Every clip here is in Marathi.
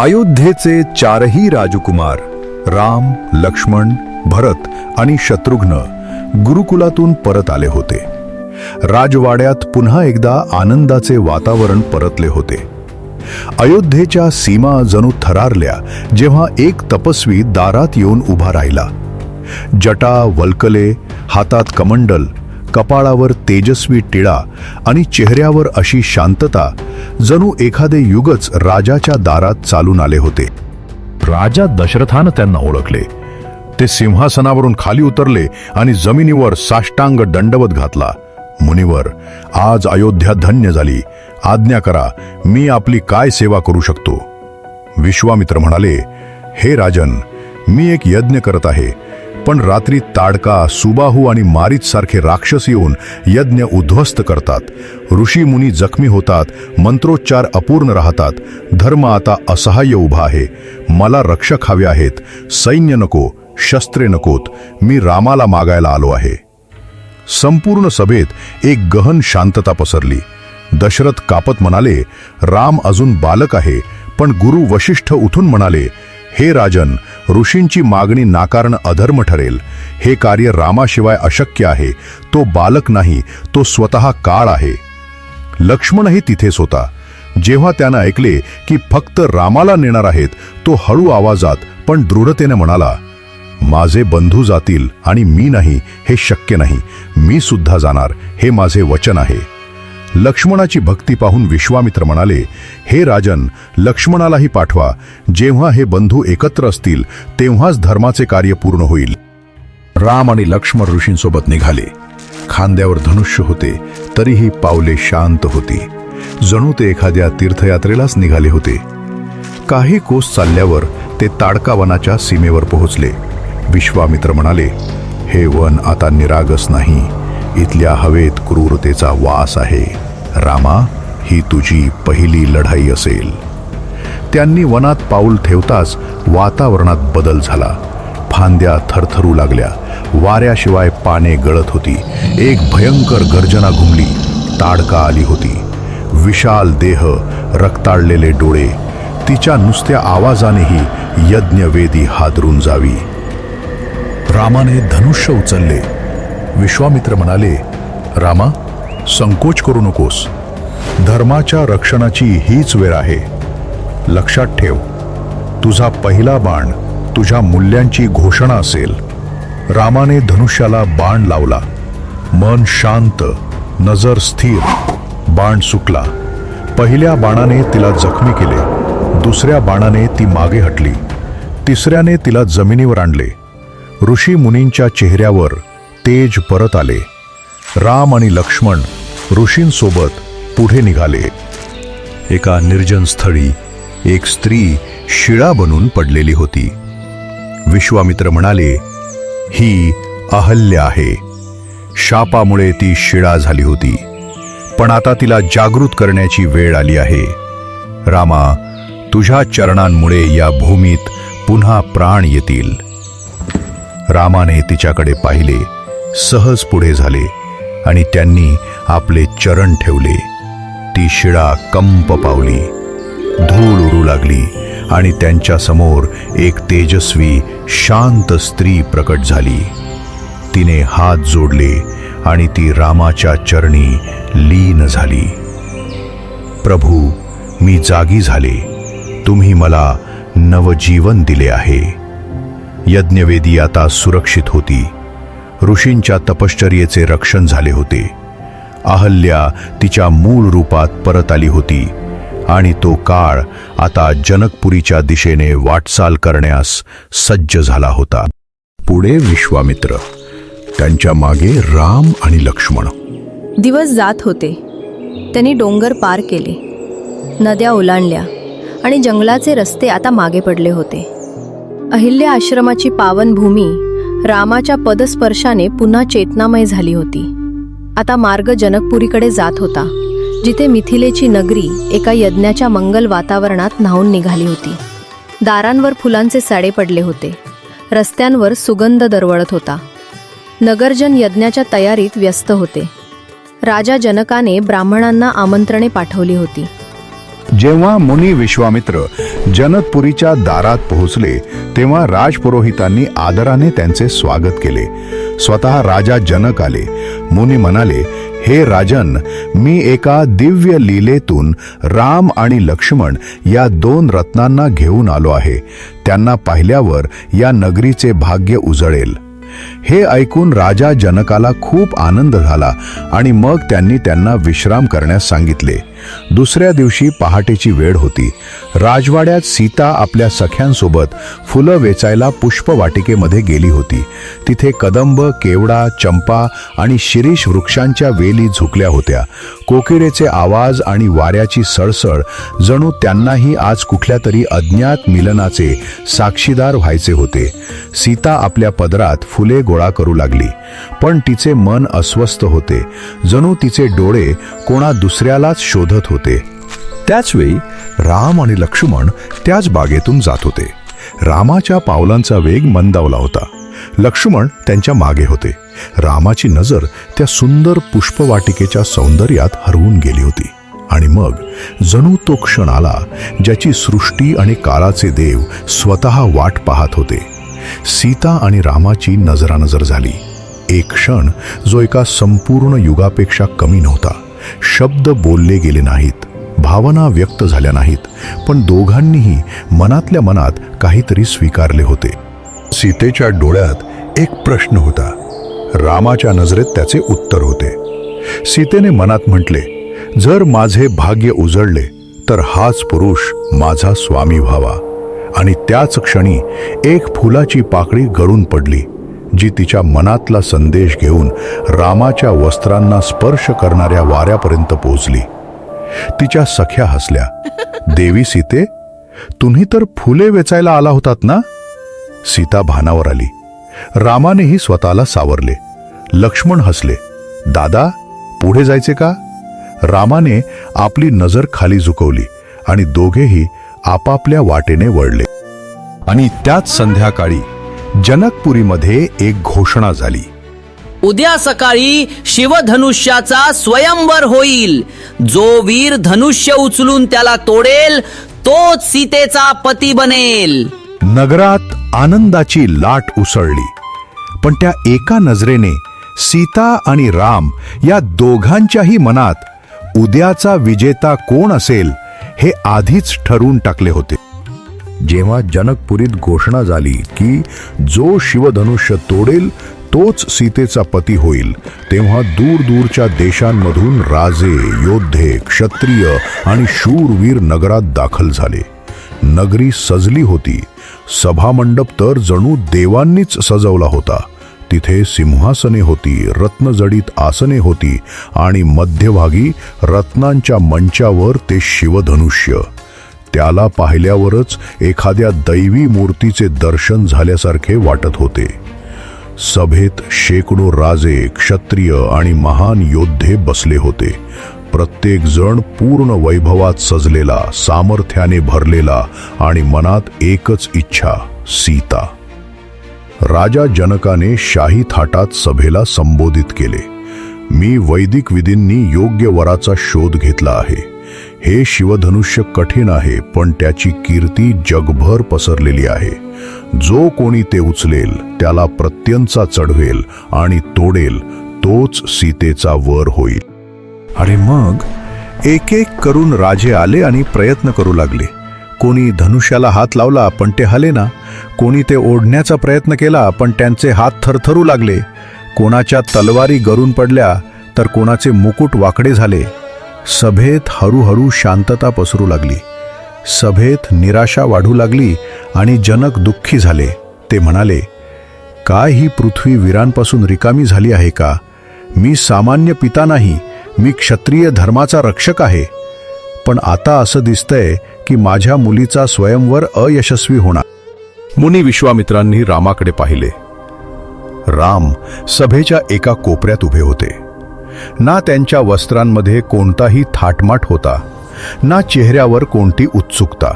अयोध्येचे चारही राजकुमार राम लक्ष्मण भरत आणि शत्रुघ्न गुरुकुलातून परत आले होते. राजवाड्यात पुन्हा एकदा आनंदाचे वातावरण परतले होते. अयोध्येच्या सीमा जणू थरारल्या जेव्हा एक तपस्वी दारात येऊन उभा राहिला. जटा वल्कले हातात कमंडल कपाळावर तेजस्वी टिळा आणि चेहऱ्यावर अशी शांतता जणू एखादे युगच राजाच्या दारात चालून आले होते. राजा दशरथानं त्यांना ओळखले. ते सिंहासनावरून खाली उतरले आणि जमिनीवर साष्टांग दंडवत घातला. मुनिवर आज अयोध्या धन्य झाली. आज्ञा करा मी आपली काय सेवा करू शकतो? विश्वामित्र म्हणाले हे राजन मी एक यज्ञ करत आहे. पण रात्री ताडका सुबाहू आणि मारीच सारखे राक्षस येऊन यज्ञ उद्ध्वस्त करतात. ऋषी मुनी जखमी होतात मंत्रोच्चार अपूर्ण राहतात. धर्म आता असहाय्य उभा आहे. मला रक्षक हवे आहेत. सैन्य नको शस्त्रे नकोत. मी रामाला मागायला आलो आहे. संपूर्ण सभेत एक गहन शांतता पसरली. दशरथ कापत म्हणाले राम अजून बालक आहे पण गुरु वशिष्ठ उठून म्हणाले हे राजन ऋषींची मागणी नाकारणं अधर्म ठरेल. हे कार्य रामाशिवाय अशक्य आहे. तो बालक नाही तो स्वतः काळ आहे. लक्ष्मणही तिथेच होता. जेव्हा त्यानं ऐकले की फक्त रामाला नेणार आहेत तो हळू आवाजात पण दृढतेने म्हणाला माझे बंधू जातील आणि मी नाही हे शक्य नाही. मी सुद्धा जाणार. हे माझे वचन आहे. लक्ष्मणाची भक्ती पाहून विश्वामित्र म्हणाले हे राजन लक्ष्मणालाही पाठवा. जेव्हा हे बंधू एकत्र असतील तेव्हाच धर्माचे कार्य पूर्ण होईल. राम आणि लक्ष्मण ऋषींसोबत निघाले. खांद्यावर धनुष्य होते तरीही पावले शांत होती. जणू ते एखाद्या तीर्थयात्रेलाच निघाले होते. काही कोस चालल्यावर ते ताडका वनाच्या सीमेवर पोहोचले. विश्वामित्र म्हणाले हे वन आता निरागस नाही. इथल्या हवेत क्रूरतेचा वास आहे. रामा ही तुझी पहिली लढाई असेल. त्यांनी वनात पाऊल ठेवताच वातावरणात बदल झाला. फांद्या थरथरू लागल्या. वाऱ्याशिवाय पाने गळत होती. एक भयंकर गर्जना घुमली. ताडका आली होती. विशाल देह रक्ताळलेले डोळे. तिच्या नुसत्या आवाजानेही यज्ञवेदी हादरून जावी. रामाने धनुष्य उचलले. विश्वामित्र म्हणाले रामा संकोच करू नकोस. धर्माच्या रक्षणाची हीच वेळ आहे. लक्षात ठेव. तुझा पहिला बाण तुझ्या मूल्यांची घोषणा असेल. रामाने धनुष्याला बाण लावला. मन शांत नजर स्थिर. बाण सुटला पहिल्या बाणाने तिला जखमी केले. दुसऱ्या बाणाने ती मागे हटली. तिसऱ्याने तिला जमिनीवर आणले. ऋषी मुनींच्या चेहऱ्यावर तेज परत आले. राम आणि लक्ष्मण ऋषींसोबत पुढे निघाले. एका निर्जन स्थळी एक स्त्री शिळा बनून पडलेली होती. विश्वामित्र म्हणाले ही अहल्य आहे. शापामुळे ती शिळा झाली होती. पण आता तिला जागृत करण्याची वेळ आली आहे. रामा तुझ्या चरणांमुळे या भूमीत पुन्हा प्राण येतील. रामाने तिच्याकडे पाहिले. सहज पुढे झाले आणि त्यांनी आपले चरण ठेवले. ती शिळा कंप पावली. धूळ उडू लागली आणि त्यांच्यासमोर एक तेजस्वी शांत स्त्री प्रकट झाली. तिने हात जोडले आणि ती रामाच्या चरणी लीन झाली. प्रभू मी जागी झाले. तुम्ही मला नवजीवन दिले आहे. यज्ञवेदी आता सुरक्षित होती. ऋषींच्या तपश्चर्येचे रक्षण झाले होते. अहल्या तिच्या मूळ रूपात परत आली होती आणि तो काळ आता जनकपुरीच्या दिशेने वाटचाल करण्यास सज्ज झाला होता. पुढे विश्वामित्र त्यांच्या मागे राम आणि लक्ष्मण. दिवस जात होते. त्यांनी डोंगर पार केले. नद्या ओलांडल्या आणि जंगलाचे रस्ते आता मागे पडले होते. अहिल्या आश्रमाची पावनभूमी रामाच्या पदस्पर्शाने पुन्हा चेतनामय झाली होती. आता मार्ग जनकपुरीकडे जात होता जिथे मिथिलेची नगरी एका यज्ञाच्या मंगल वातावरणात न्हावून निघाली होती. दारांवर फुलांचे साडे पडले होते. रस्त्यांवर सुगंध दरवळत होता. नगरजन यज्ञाच्या तयारीत व्यस्त होते. राजा जनकाने ब्राह्मणांना आमंत्रणे पाठवली होती. जेव्हा मुनी विश्वामित्र जनकपुरीच्या दारात पोहोचले तेव्हा राजपुरोहितांनी आदराने त्यांचे स्वागत केले. स्वतः राजा जनक आले. मुनी म्हणाले हे राजन मी एका दिव्य लीलेतून राम आणि लक्ष्मण या दोन रत्नांना घेऊन आलो आहे. त्यांना पाहिल्यावर या नगरीचे भाग्य उजळेल. हे ऐकून राजा जनकाला खूप आनंद झाला आणि मग त्यांनी त्यांना विश्राम करण्यास सांगितले. दुसऱ्या दिवशी पहाटेची वेळ होती. राजवाड्यात सीता आपल्या सख्यांसोबत फुलं वेचायला पुष्पवाटिकेमध्ये गेली होती. तिथे कदंब केवडा चंपा आणि शिरीष वृक्षांच्या वेली झुकल्या होत्या. कोकिरेचे आवाज आणि वाऱ्याची सळसळ जणू त्यांनाही आज कुठल्या तरी अज्ञात मिलनाचे साक्षीदार व्हायचे होते. सीता आपल्या पदरात फुले गोळा करू लागली. पण तिचे मन अस्वस्थ होते. जणू तिचे डोळे कोणा दुसऱ्यालाच शोध शोधत होते. त्याचवेळी राम आणि लक्ष्मण त्याच बागेतून जात होते. रामाच्या पावलांचा वेग मंदावला होता. लक्ष्मण त्यांच्या मागे होते. रामाची नजर त्या सुंदर पुष्पवाटिकेच्या सौंदर्यात हरवून गेली होती. आणि मग जणू तो क्षण आला ज्याची सृष्टी आणि काळाचे देव स्वतः वाट पाहत होते. सीता आणि रामाची नजरानजर झाली. एक क्षण जो एका संपूर्ण युगापेक्षा कमी नव्हता. शब्द बोलले गेले नाहीत भावना व्यक्त झाल्या नाहीत पण दोघांनीही मनातल्या मनात काहीतरी स्वीकारले होते. सीतेच्या डोळ्यात एक प्रश्न होता. रामाच्या नजरेत त्याचे उत्तर होते. सीतेने मनात म्हटले जर माझे भाग्य उजळले तर हाच पुरुष माझा स्वामी व्हावा. आणि त्याच क्षणी एक फुलाची पाकळी गळून पडली. जी तिच्या मनातला संदेश घेऊन रामाच्या वस्त्रांना स्पर्श करणाऱ्या वाऱ्यापर्यंत पोहोचली. तिच्या सख्या हसल्या. देवी सीते तुम्ही तर फुले वेचायला आला होतात ना? सीता भानावर आली. रामानेही स्वतःला सावरले. लक्ष्मण हसले. दादा पुढे जायचे का? रामाने आपली नजर खाली झुकवली आणि दोघेही आपापल्या वाटेने वळले. आणि त्याच संध्याकाळी जनकपुरीमध्ये एक घोषणा झाली. उद्या सकाळी शिवधनुष्याचा स्वयंवर होईल. जो वीर धनुष्य उचलून त्याला तोडेल तोच सीतेचा पती बनेल. नगरात आनंदाची लाट उसळली. पण त्या एका नजरेने सीता आणि राम या दोघांच्याही मनात उद्याचा विजेता कोण असेल हे आधीच ठरवून टाकले होते. जेव्हा जनकपुरीत घोषणा झाली की जो शिवधनुष्य तोडेल तोच सीतेचा पती होईल. तेव्हा दूर दूरच्या देशांमधून राजे योद्धे क्षत्रिय आणि शूरवीर नगरात दाखल झाले. नगरी सजली होती. सभामंडप तर जणू देवांनीच सजवला होता. तिथे सिंहासने होती रत्नजडीत आसने होती आणि मध्यभागी रत्नांच्या मंचावर ते शिवधनुष्य. त्याला पाहिल्यावरच एखाद्या दैवी मूर्तीचे दर्शन झाल्यासारखे वाटत होते. सभेत शेकडो राजे क्षत्रिय आणि महान योद्धे बसले होते. प्रत्येक जण पूर्ण वैभवात सजलेला सामर्थ्याने भरलेला आणि मनात एकच इच्छा सीता. राजा जनकाने शाही थाटात सभेला संबोधित केले. मी वैदिक विधींनी योग्य वराचा शोध घेतला आहे. हे शिवधनुष्य कठीण आहे पण त्याची कीर्ती जगभर पसरलेली आहे. जो कोणी ते उचलेल त्याला प्रत्यंचा चढवेल आणि तोडेल तोच सीतेचा वर होईल. आणि मग? एक एक करून राजे आले आणि प्रयत्न करू लागले. कोणी धनुष्याला हात लावला पण ते हले ना. कोणी ते ओढण्याचा प्रयत्न केला पण त्यांचे हात थरथरू लागले. कोणाच्या तलवारी गरून पडल्या तर कोणाचे मुकुट वाकडे झाले. सभेत हळूहळू शांतता पसरू लागली. सभेत निराशा वाढू लागली आणि जनक दुःखी झाले. ते म्हणाले काय ही पृथ्वी वीरांपासून रिकामी झाली आहे का? मी सामान्य पिता नाही मी क्षत्रिय धर्माचा रक्षक आहे. पण आता असं दिसतंय की माझ्या मुलीचा स्वयंवर अयशस्वी होणार. मुनी विश्वामित्रांनी रामाकडे पाहिले. राम सभेच्या एका कोपऱ्यात उभे होते. ना त्यांच्या वस्त्रांमध्ये कोणताही थाटमाट होता ना चेहऱ्यावर कोणती उत्सुकता.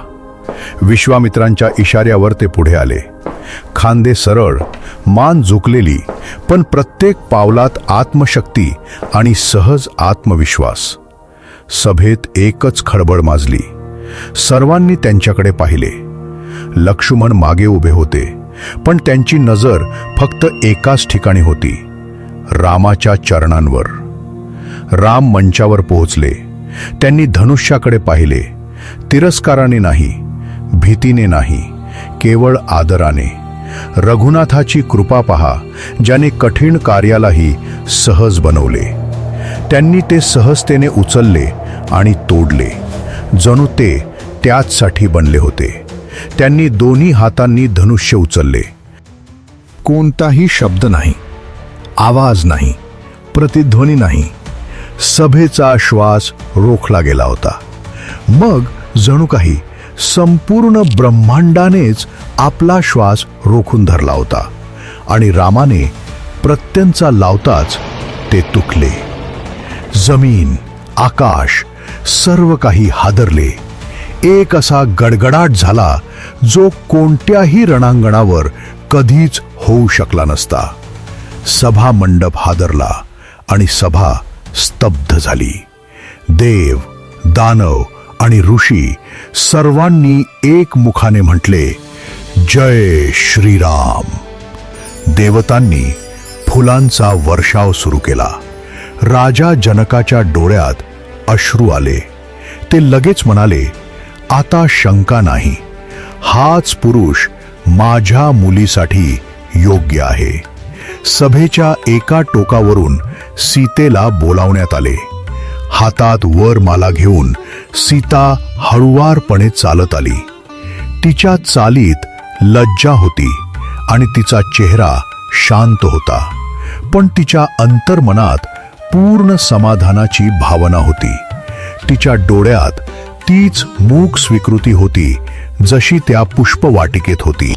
विश्वामित्रांच्या इशाऱ्यावर ते पुढे आले. खांदे सरळ मान झुकलेली पण प्रत्येक पावलात आत्मशक्ती आणि सहज आत्मविश्वास. सभेत एकच खळबळ माजली. सर्वांनी त्यांच्याकडे पाहिले. लक्ष्मण मागे उभे होते पण त्यांची नजर फक्त एकाच ठिकाणी होती रामाच्या चरणांवर. राम मंचावर पोहोचले. त्यांनी धनुष्याकडे पाहिले. तिरस्काराने नाही भीतीने नाही केवळ आदराने. रघुनाथाची कृपा पहा ज्याने कठीण कार्यालाही सहज बनवले. त्यांनी ते सहजतेने उचलले आणि तोडले. जणू ते त्याचसाठी बनले होते. त्यांनी दोन्ही हातांनी धनुष्य उचलले. कोणताही शब्द नाही आवाज नाही प्रतिध्वनी नाही सभेचा श्वास रोखला गेला होता. मग जणू काही संपूर्ण ब्रह्मांडानेच आपला श्वास रोखून धरला होता आणि रामाने प्रत्यंचा लावताच ते तुकले जमीन आकाश सर्व काही हादरले. एक असा गडगडाट झाला जो कोणत्याही रणांगणावर कधीच होऊ शकला नसता. सभा मंडप हादरला आणि सभा स्तब्ध झाली. देव दानव आणि ऋषी सर्वांनी एक मुखाने म्हटले जय श्रीराम. देवतांनी फुलांचा वर्षाव सुरू केला. राजा जनकाच्या डोळ्यात अश्रू आले. ते लगेच म्हणाले आता शंका नाही. हाच पुरुष माझ्या मुलीसाठी योग्य आहे. सभेच्या एका टोकावरून सीतेला बोलावण्यात आले. हातात वर माला घेऊन सीता हळुवारपणे चालत आली. तिच्या चालीत लज्जा होती आणि तिचा चेहरा शांत होता. पण तिच्या अंतर्मनात पूर्ण समाधानाची भावना होती. तिच्या डोळ्यात तीच मूक स्वीकृती होती जशी त्या पुष्पवाटिकेत होती.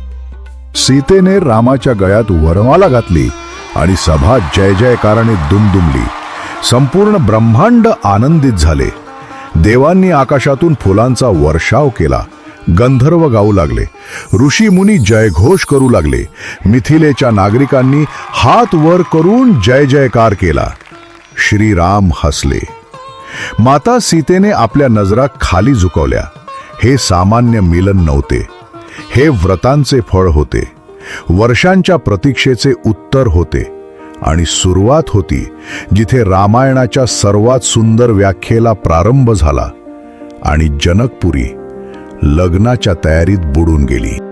सीतेने रामाच्या गळ्यात वरमाला घातली आणि सभा जय जयकाराने दुमदुमली. संपूर्ण ब्रह्मांड आनंदित झाले. देवांनी आकाशातून फुलांचा वर्षाव केला. गंधर्व गाऊ लागले. ऋषी मुनी जयघोष करू लागले. मिथिलेच्या नागरिकांनी हात वर करून जय जयकार केला. श्रीराम हसले. माता सीतेने आपल्या नजरा खाली झुकवल्या. हे सामान्य मिलन नव्हते. हे व्रतांचे फळ होते. वर्षांच्या प्रतीक्षेचे उत्तर होते. आणि सुरुवात होती जिथे रामायणाच्या सर्वात सुंदर व्याख्येला प्रारंभ झाला आणि जनकपुरी लग्नाच्या तयारीत बुडून गेली.